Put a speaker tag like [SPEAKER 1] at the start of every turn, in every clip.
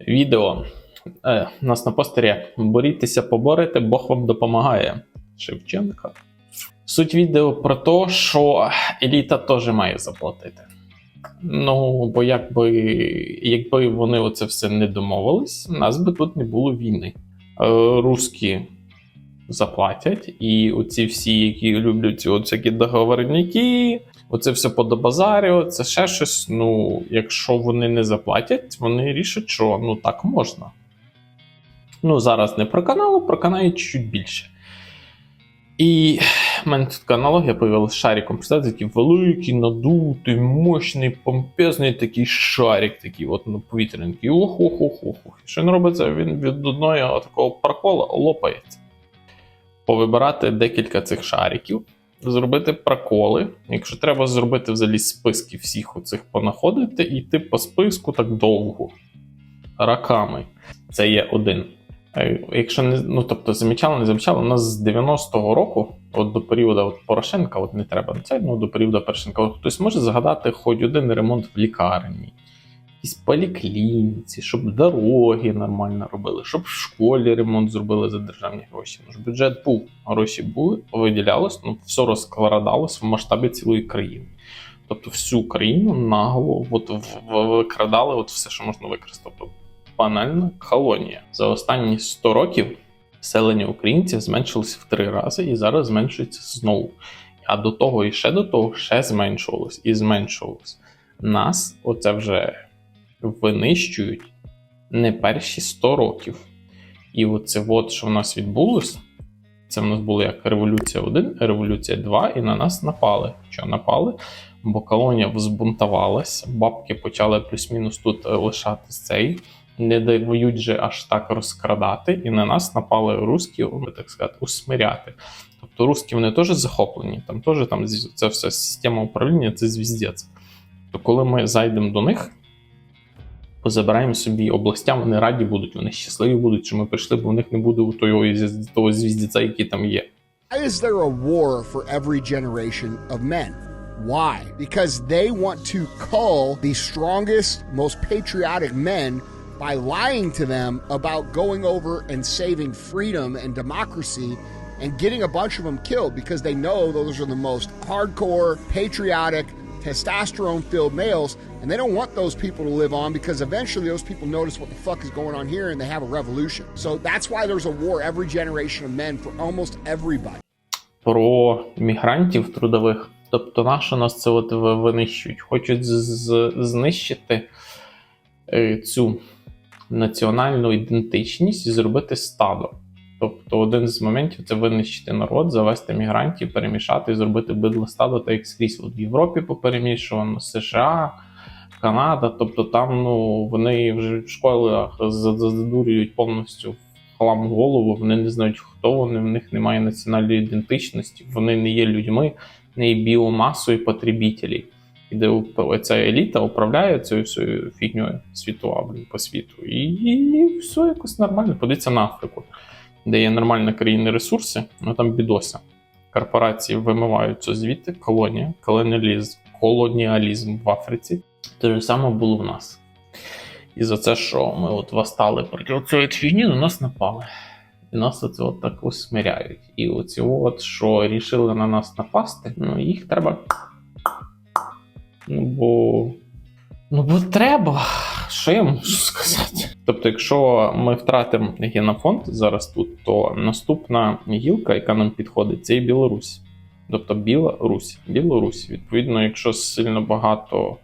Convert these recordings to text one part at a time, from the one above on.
[SPEAKER 1] Відео. Е, у нас на постері борітеся, поборете, Бог вам допомагає. Шевченка. Суть відео про те, що еліта теж має заплатити. Ну, бо якби, якби вони оце все не домовились, у нас би тут не було війни. Е, Русські заплатять, і оці всі, які люблять ці от всякі договорники, оце все подобазарю, це ще щось. Ну, якщо вони не заплатять, вони рішать, що ну так можна. Ну, зараз не про канал, а про канал чуть більше. І в мене тут така аналогія появилась з шариком. Представте, такий великий, надутий, мощний, помпезний такий шарик, такий от ну, повітряний, ох ох ох ох Що він робиться? Він від одного такого прокола лопається. Повибирати декілька цих шариків, зробити проколи. Якщо треба зробити взагалі списки всіх оцих понаходити, і йти по списку так довго. Раками. Це є один. Е, Якщо не ну тобто замічали, не замічали, у нас з 90-го року, от до періоду от Порошенка, от не треба на це, ну до періоду Порошенка, от хтось може згадати хоч один ремонт в лікарні, якійсь поліклініці, щоб дороги нормально робили, щоб в школі ремонт зробили за державні гроші. Ну ж бюджет був, гроші були, виділялось, ну все розкладалось в масштабі цілої країни. Тобто всю країну наголо от, викрадали от все, що можна використати. Тобто банальна колонія. За останні 100 років населення українців зменшилось в три рази і зараз зменшується знову. А до того і ще до того ще зменшувалось і зменшувалось. Нас оце вже винищують не перші 100 років. І оце от, що в нас відбулось, це в нас було як революція 1, революція 2, і на нас напали. Що напали? Бо колонія взбунтувалась, бабки почали плюс-мінус тут е, лишати цей не дають же аж так розкрадати, і на нас напали русські, ну, так сказати, усмиряти. Тобто русські вони теж захоплені, там теж там це все система управління, це звіздець. То коли ми зайдемо до них, позабираємо собі областя, вони раді будуть, вони щасливі будуть, що ми прийшли, бо в них не буде того, того звіздеця, який там є.
[SPEAKER 2] Why is there a war for every generation of men? Why? Because they want to cull the strongest, most patriotic men by lying to them about going over and saving freedom and democracy and getting a bunch of them killed because they know those are the most hardcore, patriotic, testosterone filled males and they don't want those people to live on because eventually those people notice what the fuck is going on here and they have a revolution. So that's why there's a war every generation of men for almost everybody.
[SPEAKER 1] про мігрантів трудових. Тобто, на що нас це от винищують? Хочуть знищити е, цю національну ідентичність і зробити стадо. Тобто, один з моментів це винищити народ, завести мігрантів, перемішати і зробити бидло стадо, так як скрізь от в Європі поперемішувано, США, Канада. Тобто там ну, вони вже в школах за- задурюють повністю в хлам голову, вони не знають, хто вони, в них немає національної ідентичності, вони не є людьми, не є біомасою потребітелів. І де ця еліта управляє цією всією фігньою блін, по світу. І, і все якось нормально. Подивіться на Африку, де є нормальні країни ресурси, ну там бідося. Корпорації вимиваються звідти, колонія, колоніалізм, колоніалізм в Африці. Те ж саме було в нас. І за це, що ми от восстали проти цієї фігні, на нас напали. І нас оце от так усмиряють. І оці от, що рішили на нас напасти, ну їх треба. Ну бо. Ну бо треба. Що я можу сказати? Тобто, якщо ми втратимо генофонд зараз тут, то наступна гілка, яка нам підходить, це і Білорусь. Тобто Білорусь. Білорусь. Відповідно, якщо сильно багато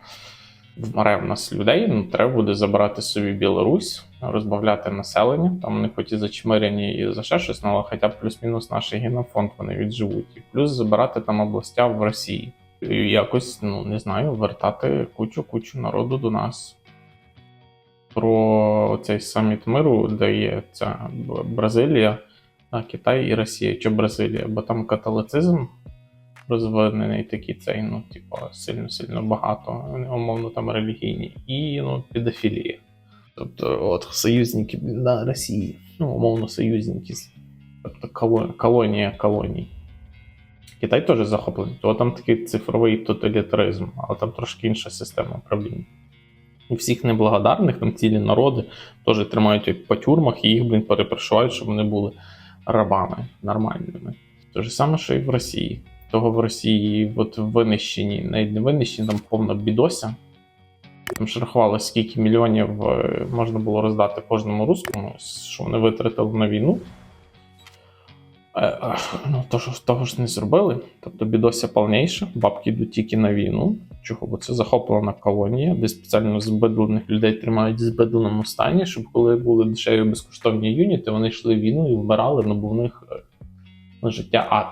[SPEAKER 1] вмре в нас людей, ну треба буде забирати собі Білорусь, розбавляти населення. Там вони хоч і зачмирені і за ще щось, ну, але хоча б плюс-мінус наш генофонд вони відживуть. І плюс забирати там областя в Росії. І якось, ну не знаю, вертати кучу-кучу народу до нас. Про цей саміт миру, де є ця Бразилія, Китай і Росія, чи Бразилія, бо там католицизм розвинений такий цей, ну, типу, сильно-сильно багато, умовно там релігійні, і ну, педофілія. Тобто, от союзники да, Росії, ну, умовно, союзники, тобто колонія колоній. Китай теж захоплений, то там такий цифровий тоталітаризм, але там трошки інша система управління. І всіх неблагодарних, там цілі народи, теж тримають по тюрмах і їх, блін, перепрошувають, щоб вони були рабами нормальними. Те ж саме, що і в Росії. Того в Росії от винищені, навіть не винищені, там повна бідося. Там ж рахували, скільки мільйонів е, можна було роздати кожному русскому, що вони витратили на війну. Е, Ну, то, що, того ж не зробили. Тобто бідося повніша, бабки йдуть тільки на війну. Чого? Бо це захоплена колонія, де спеціально збедлених людей тримають в збедленому стані, щоб коли були дешеві безкоштовні юніти, вони йшли війну і вбирали, ну бо в них е, ну, життя ад.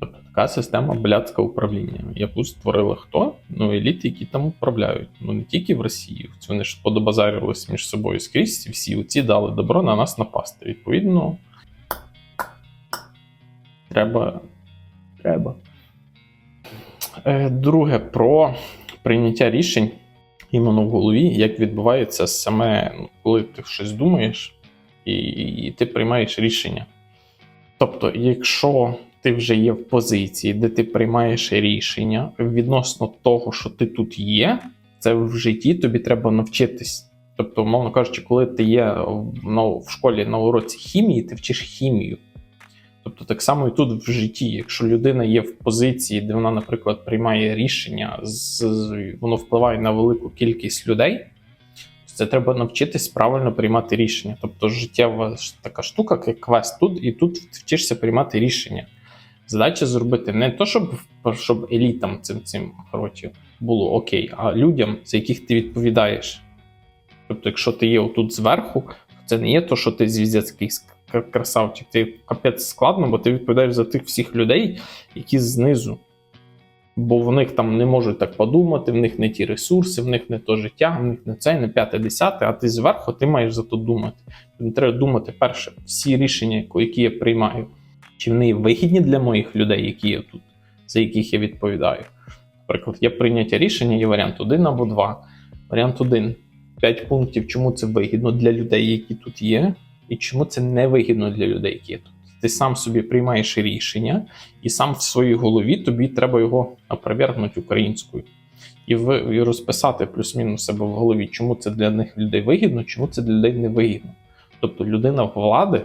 [SPEAKER 1] Тобто така система блядського управління, яку створили хто? Ну, еліти, які там управляють. Ну не тільки в Росії. Вони ж подобазарювалися між собою скрізь, всі оці дали добро на нас напасти. Відповідно, треба. Треба. Е, Друге, про прийняття рішень іменно в голові, як відбувається саме, ну, коли ти щось думаєш, і, і ти приймаєш рішення. Тобто, якщо ти вже є в позиції, де ти приймаєш рішення відносно того, що ти тут є, це в житті тобі треба навчитись. Тобто, умовно кажучи, коли ти є ну, в школі на уроці хімії, ти вчиш хімію. Тобто, так само і тут в житті, якщо людина є в позиції, де вона, наприклад, приймає рішення, з, з- воно впливає на велику кількість людей, це треба навчитись правильно приймати рішення. Тобто, життєва така штука, як квест тут, і тут вчишся приймати рішення. Задача зробити не то, щоб, щоб елітам цим цим коротше, було окей, а людям, за яких ти відповідаєш. Тобто, якщо ти є отут зверху, це не є то, що ти звіздяцький к- красавчик. Ти капець складно, бо ти відповідаєш за тих всіх людей, які знизу. Бо в них там не можуть так подумати, в них не ті ресурси, в них не то життя, в них не це, не п'яте, десяте, а ти зверху ти маєш за то думати. Тобі треба думати, перше, всі рішення, які я приймаю, чи вони вигідні для моїх людей, які є тут, за яких я відповідаю. Наприклад, є прийняття рішення, є варіант один або два. Варіант один. П'ять пунктів, чому це вигідно для людей, які тут є, і чому це не вигідно для людей, які є тут. Ти сам собі приймаєш рішення, і сам в своїй голові тобі треба його опровергнути українською. І, в, і розписати плюс-мінус себе в голові, чому це для них людей вигідно, чому це для людей не вигідно. Тобто людина влади,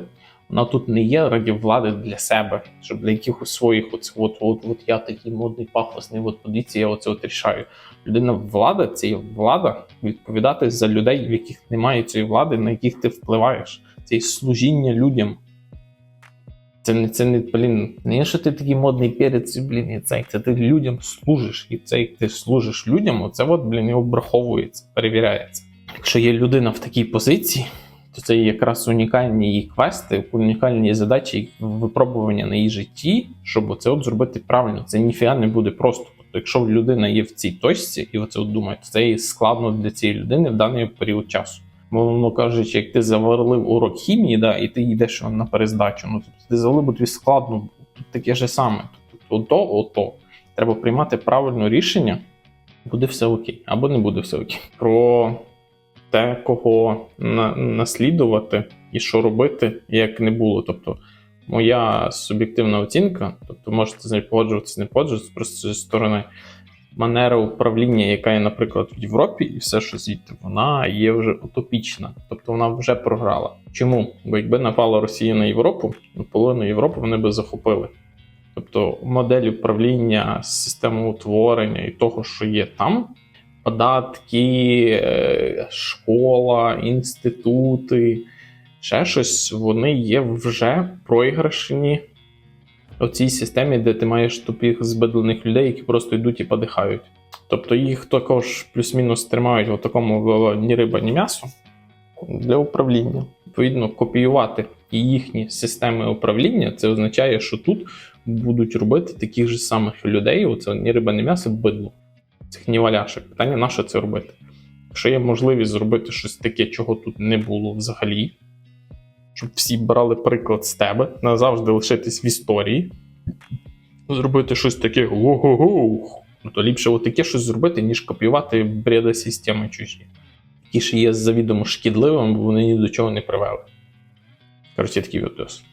[SPEAKER 1] вона тут не є раді влади для себе, щоб для якихось своїх оцих, от, от, от я такий модний, пафосний, от подивіться, я оце от рішаю. Людина влада це є влада відповідати за людей, в яких немає цієї влади, на яких ти впливаєш. Це служіння людям. Це не, це не, блін, не що ти такий модний перець, блін, це, це ти людям служиш. І це як ти служиш людям, оце от, блін, і обраховується, перевіряється. Якщо є людина в такій позиції, то це якраз унікальні її квести, унікальні задачі, випробування на її житті, щоб це от зробити правильно. Це ніфіга не буде просто. Тобто, якщо людина є в цій точці і оце от думає, то це складно для цієї людини в даний період часу. Мовно кажучи, як ти завалив урок хімії, да, і ти йдеш на перездачу, ну тобто ти завалив, бо тобі складно, таке ж саме. Тобто, ото, ото. Треба приймати правильне рішення, буде все окей, або не буде все окей. Про те, кого на, наслідувати і що робити, як не було. Тобто, моя суб'єктивна оцінка, тобто можете з нею погоджуватися, не погоджуватися, просто зі сторони манера управління, яка є, наприклад, в Європі, і все, що звідти, вона є вже утопічна, тобто вона вже програла. Чому? Бо якби напала Росія на Європу, ну, половину Європи вони би захопили. Тобто модель управління, система утворення і того, що є там, податки, е, школа, інститути, ще щось, вони є вже програшені у цій системі, де ти маєш тупих збедлених людей, які просто йдуть і подихають. Тобто їх також плюс-мінус тримають в такому ні риба, ні м'ясо для управління. Відповідно, копіювати їхні системи управління, це означає, що тут будуть робити таких же самих людей. Оце ні риба, ні м'ясо, бидло. Цих ніваляшок. Питання, на що це робити? Якщо є можливість зробити щось таке, чого тут не було взагалі, щоб всі брали приклад з тебе, назавжди лишитись в історії, зробити щось таке го-го-го, ну то ліпше отаке щось зробити, ніж копіювати бреда системи чужі. Які ще є завідомо шкідливими, бо вони ні до чого не привели. Коротше, такий відос.